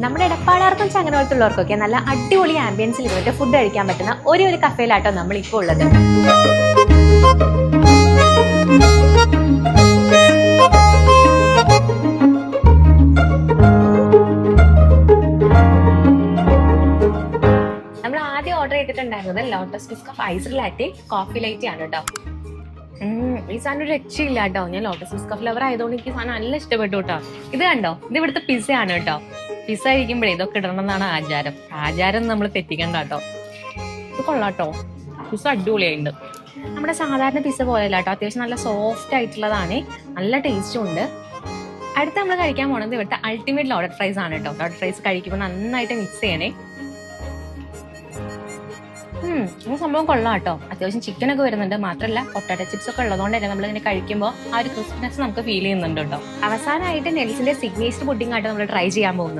നമ്മുടെ ഇടപ്പാളാർക്കും ചങ്ങനോളത്തുള്ളവർക്കൊക്കെ നല്ല അടിപൊളി ആംബിയൻസിൽ ഇരുന്നിട്ട് ഫുഡ് കഴിക്കാൻ പറ്റുന്ന ഒരേ ഒരു കഫേലാട്ടോ നമ്മൾ ഇപ്പോൾ ഉള്ളത്. നമ്മൾ ആദ്യം ഓർഡർ ചെയ്തിട്ടുണ്ടായിരുന്നത് Lotus Biscoff ice latte coffee laity ആണ് കേട്ടോ ഈ സാധനം ഒരു രക്ഷയില്ല കേട്ടോ ഞാൻ ലോട്ടസ് ബിസ്കഫ് ലവർ ആയതുകൊണ്ട് എനിക്ക് സാധനം നല്ല ഇഷ്ടപ്പെട്ടു കേട്ടോ ഇത് കണ്ടോ? ഇത് ഇവിടുത്തെ പിസ്സ ആണ് കേട്ടോ പിസ്സ ആയിരിക്കുമ്പോഴേ ഇതൊക്കെ ഇടണം എന്നാണ് ആചാരം. ആചാരം നമ്മൾ തെറ്റിക്കണ്ട കേട്ടോ ഇത് കൊള്ളാട്ടോ. പിസ്സ അടിപൊളിയായിട്ടുണ്ട് നമ്മുടെ സാധാരണ പിസ്സ പോലെയല്ല കേട്ടോ അത്യാവശ്യം നല്ല സോഫ്റ്റ് ആയിട്ടുള്ളതാണ്. നല്ല ടേസ്റ്റും ഉണ്ട്. അടുത്ത നമ്മൾ കഴിക്കാൻ പോണത് ഇവിടുത്തെ അൾട്ടിമേറ്റ് ലോഡഡ് ഫ്രൈസ് ആണ് കേട്ടോ. ലോഡഡ് ഫ്രൈസ് കഴിക്കുമ്പോൾ നന്നായിട്ട് മിക്സ് ചെയ്യണേ. സംഭവം കൊള്ളാം കേട്ടോ അത്യാവശ്യം ചിക്കൻ ഒക്കെ വരുന്നുണ്ട്. മാത്രമല്ല പൊട്ടാറ്റോ ചിപ്സ് ഒക്കെ ഉള്ളതുകൊണ്ട് തന്നെ നമ്മൾ ഇങ്ങനെ കഴിക്കുമ്പോൾ ആ ഒരു ക്രിസ്പിനെസ് നമുക്ക് ഫീൽ ചെയ്യുന്നുണ്ട് കേട്ടോ. അവസാനമായിട്ട് നെൽസിന്റെ സിഗ്നേച്ചർ പുഡിംഗ് ആയിട്ട് നമ്മൾ ട്രൈ ചെയ്യാൻ പോകുന്നത്.